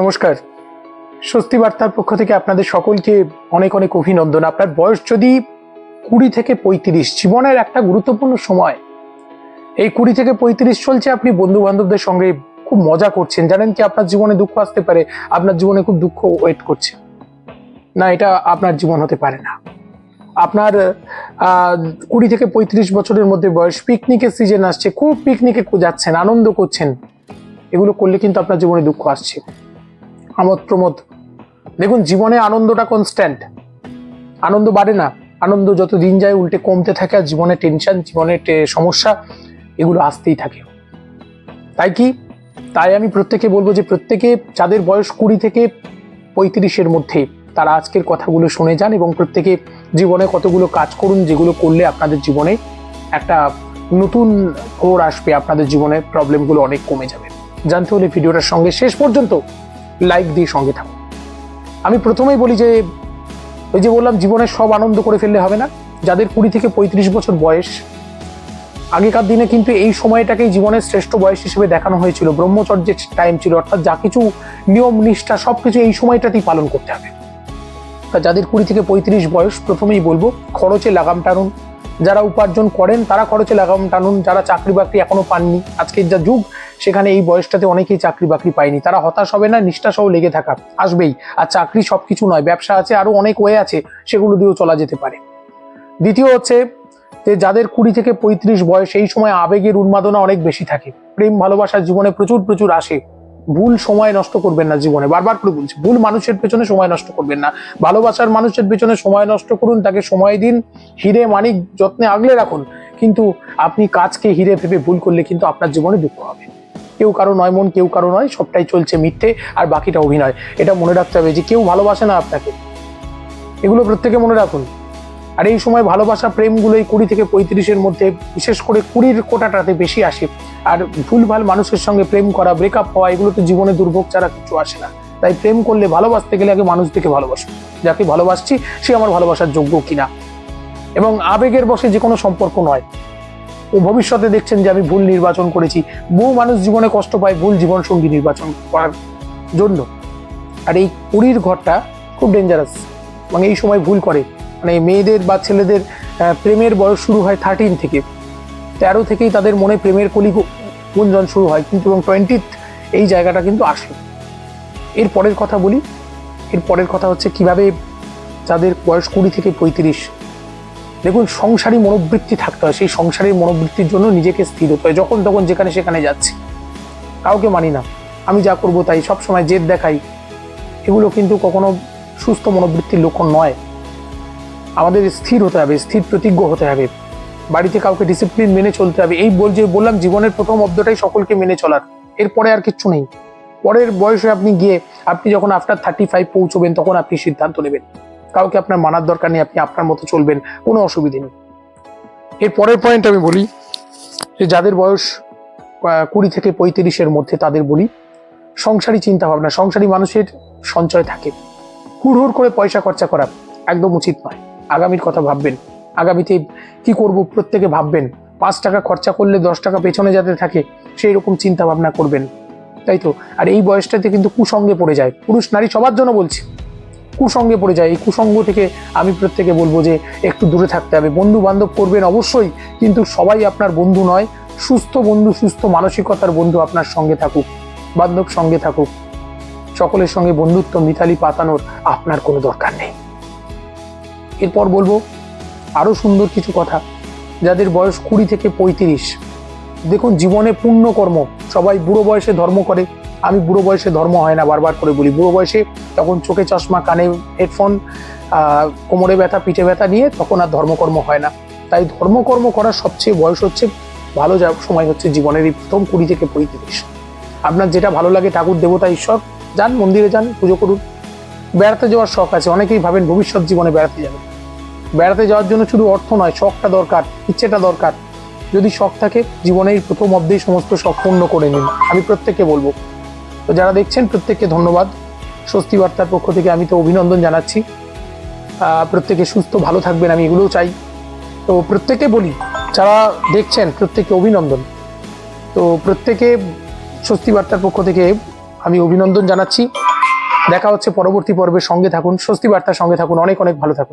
নমস্কার। স্বস্তি বার্তার পক্ষ থেকে আপনাদের সকলকে অনেক অনেক অভিনন্দন। আপনার বয়স যদি কুড়ি থেকে পঁয়ত্রিশ, জীবনের একটা গুরুত্বপূর্ণ সময়। এই কুড়ি থেকে পঁয়ত্রিশ চলছে, আপনি বন্ধু বান্ধবদের সঙ্গে খুব মজা করছেন। জানেন কি, আপনার জীবনে দুঃখ আসতে পারে, আপনার জীবনে খুব দুঃখ ওয়েট করছে। না, এটা আপনার জীবন হতে পারে না। আপনার কুড়ি থেকে পঁয়ত্রিশ বছরের মধ্যে বয়স পিকনিকের সিজন আসছে, খুব পিকনিকে যাচ্ছেন, আনন্দ করছেন। এগুলো করলে কিন্তু আপনার জীবনে দুঃখ আসছে। আমোদ প্রমোদ দেখুন, জীবনে আনন্দটা কনস্ট্যান্ট আনন্দ বাড়ে না। আনন্দ যত দিন যায় উল্টে কমতে থাকে আর জীবনে টেনশন জীবনে সমস্যা, এগুলো আসতেই থাকে। তাই কি? তাই আমি প্রত্যেকে বলব যে প্রত্যেকে যাদের বয়স কুড়ি থেকে পঁয়ত্রিশের মধ্যে, তারা আজকের কথাগুলো শুনে যান এবং প্রত্যেকে জীবনে কতগুলো কাজ করুন, যেগুলো করলে আপনাদের জীবনে একটা নতুন ভোর আসবে, আপনাদের জীবনে প্রবলেমগুলো অনেক কমে যাবে। জানতে হলে ভিডিওটার সঙ্গে শেষ পর্যন্ত লাইক দিয়ে সঙ্গে থাকুন আমি প্রথমেই বলি যে, ওই যে বললাম, জীবনের সব আনন্দ করে ফেললে হবে না। যাদের কুড়ি থেকে পঁয়ত্রিশ বছর বয়স, আগেকার দিনে কিন্তু এই সময়টাকেই জীবনের শ্রেষ্ঠ বয়স হিসেবে দেখানো হয়েছিল। ব্রহ্মচর্যের টাইম ছিল, অর্থাৎ যা কিছু নিয়ম, নিষ্ঠা সব কিছু এই সময়টাতেই পালন করতে হবে। তা যাদের কুড়ি থেকে পঁয়ত্রিশ বয়স, প্রথমেই বলব, খরচে লাগাম টানুন যারা উপার্জন করেন, তারা খরচে লাগাম টানুন, যারা চাকরি বাকরি এখনও পাননি। আজকের যা যুগ, সেখানে এই বয়সটাতে অনেকেই চাকরি বাকরি পায়নি। তারা হতাশ হবে না নিষ্ঠা সহ লেগে থাকা, আসবেই। আর চাকরি সবকিছু নয়, ব্যবসা আছে, আরও অনেক ওয়ে আছে, সেগুলো দিয়েও চলা যেতে পারে। দ্বিতীয় হচ্ছে যে, যাদের কুড়ি থেকে পঁয়ত্রিশ বয়স এই সময় আবেগের উন্মাদনা অনেক বেশি থাকে। প্রেম ভালোবাসার জীবনে প্রচুর প্রচুর আসে। ভুল সময় নষ্ট করবেন না জীবনে, বারবার করে বলছি, ভুল মানুষের পেছনে সময় নষ্ট করবেন না। ভালোবাসার মানুষের পেছনে সময় নষ্ট করুন, তাকে সময় দিন, হিরে মানিক যত্নে আগলে রাখুন, কিন্তু আপনি কাজকে হিরে ভেবে ভুল করলে কিন্তু আপনার জীবনে দুঃখ হবে। কেউ কারও নয় মন, কেউ কারও নয়, সবটাই চলছে মিথ্যে আর বাকিটা অভিনয়। এটা মনে রাখতে হবে যে কেউ ভালোবাসে না আপনাকে। এগুলো প্রত্যেকে মনে রাখুন। আর এই সময় ভালোবাসা প্রেমগুলো এই কুড়ি থেকে পঁয়ত্রিশের মধ্যে, বিশেষ করে কুড়ির কোটাটাতে বেশি আসে। আর ভুলভাল মানুষের সঙ্গে প্রেম করা ব্রেকআপ হওয়া, এগুলো তো জীবনে দুর্ভোগ ছাড়া কিছু আসে না। তাই প্রেম করলে ভালোবাসতে গেলে আগে মানুষ দেখে ভালোবাসো। যাকে ভালোবাসছি, সে আমার ভালোবাসার যোগ্য কিনা। এবং আবেগের বসে যে কোনো সম্পর্ক নয়। ও ভবিষ্যতে দেখছেন যে আমি ভুল নির্বাচন করেছি। বহু মানুষ জীবনে কষ্ট পায় ভুল জীবন সঙ্গী নির্বাচন করার জন্য। আর এই কুড়ির ঘরটা খুব ডেঞ্জারাস মানে এই সময় ভুল করে। মানে মেয়েদের বা ছেলেদের প্রেমের বয়স শুরু হয় থার্টিন থেকে। তেরো থেকেই তাদের মনে প্রেমের কলি গুঞ্জন শুরু হয় কিন্তু এবং টোয়েন্টিথ এই জায়গাটা কিন্তু আসে এর পরের কথা বলি, এর পরের কথা হচ্ছে কীভাবে যাদের বয়স কুড়ি থেকে পঁয়ত্রিশ, দেখুন সংসারী মনোবৃত্তি থাকতে হয়, সেই সংসারের মনোবৃত্তির জন্য নিজেকে স্থির হতে হয়, যখন তখন যেখানে সেখানে যাচ্ছি। কাউকে মানি না, আমি যা করব তাই সব সময় জেদ দেখাই। এগুলো কিন্তু কখনো সুস্থ মনোবৃত্তির লক্ষণ নয়। আমাদের স্থির হতে হবে, স্থির প্রতিজ্ঞ হতে হবে। বাড়িতে কাউকে ডিসিপ্লিন মেনে চলতে হবে। এই বল যে বললাম, জীবনের প্রথম অব্দটাই সকলকে মেনে চলার। এরপরে আর কিচ্ছু নেই। পরের বয়সে আপনি গিয়ে আপনি যখন আফটার থার্টি ফাইভ পৌঁছবেন, তখন আপনি সিদ্ধান্ত নেবেন। কাউকে আপনার মানার দরকার নেই, আপনি আপনার মতো চলবেন, কোনো অসুবিধে নেই। এর পরের পয়েন্ট আমি বলি, যে যাদের বয়স কুড়ি থেকে পঁয়ত্রিশের মধ্যে তাদের বলি, সংসারী চিন্তা ভাবনা সংসারী মানুষের সঞ্চয় থাকে। হুড় করে পয়সা খরচা করা একদম উচিত নয়। আগামীর কথা ভাববেন। আগামীতে কি করব প্রত্যেকে ভাববেন। পাঁচ টাকা খরচা করলে দশ টাকা পেছনে যাতে থাকে, সেই রকম চিন্তা ভাবনা করবেন। তাই তো? আর এই বয়সটাতে কিন্তু কুসঙ্গে পড়ে যায়। পুরুষ নারী সবার জন্য বলছি। কুসঙ্গে পড়ে যায়। এই কুসঙ্গ থেকে আমি প্রত্যেকে বলব যে একটু দূরে থাকতে হবে। বন্ধু বান্ধব করবেন অবশ্যই, কিন্তু সবাই আপনার বন্ধু নয়। সুস্থ বন্ধু, সুস্থ মানসিকতার বন্ধু আপনার সঙ্গে থাকুক। বান্ধব সঙ্গে থাকুক। সকলের সঙ্গে বন্ধুত্ব মিতালি পাতানোর আপনার কোনো দরকার নেই। এরপর বলব আরও সুন্দর কিছু কথা। যাদের বয়স কুড়ি থেকে পঁয়ত্রিশ। দেখুন, জীবনে পুণ্যকর্ম সবাই বুড়ো বয়সে ধর্ম করে। আমি বুড়ো বয়সে ধর্ম হয় না, বারবার করে বলি। বুড়ো বয়সে তখন চোখে চশমা, কানে হেডফোন কোমরে ব্যথা, পিঠে ব্যথা নিয়ে তখন আর ধর্মকর্ম হয় না। তাই ধর্মকর্ম করার সবচেয়ে বয়স হচ্ছে, ভালো যা, সময় হচ্ছে জীবনের এই প্রথম কুড়ি থেকে পঁয়ত্রিশ। আপনার যেটা ভালো লাগে ঠাকুর, দেবতা, ঈশ্বর, যান, মন্দিরে যান, পুজো করুন। বেড়াতে যাওয়ার শখ আছে। অনেকেই ভাবেন ভবিষ্যৎ জীবনে বেড়াতে যাবেন। বেড়াতে যাওয়ার জন্য শুধু অর্থ নয়, শখটা দরকার, ইচ্ছেটা দরকার। যদি শখ থাকে, জীবনের প্রথম অব্দেই সমস্ত শখ পূর্ণ করে নিন, আমি প্রত্যেককে বলব। তো যারা দেখছেন, প্রত্যেককে ধন্যবাদ। স্বস্তি বার্তার পক্ষ থেকে আমি তো অভিনন্দন জানাচ্ছি। প্রত্যেকে সুস্থ, ভালো থাকবেন, আমি এগুলোও চাই। তো প্রত্যেকে বলি, যারা দেখছেন, প্রত্যেককে অভিনন্দন। তো প্রত্যেকে স্বস্তি বার্তার পক্ষ থেকে আমি অভিনন্দন জানাচ্ছি। দেখা হচ্ছে পরবর্তী পর্বে সঙ্গে থাকুন, স্বস্তি বার্তার সঙ্গে থাকুন। অনেক অনেক ভালো থাকুন।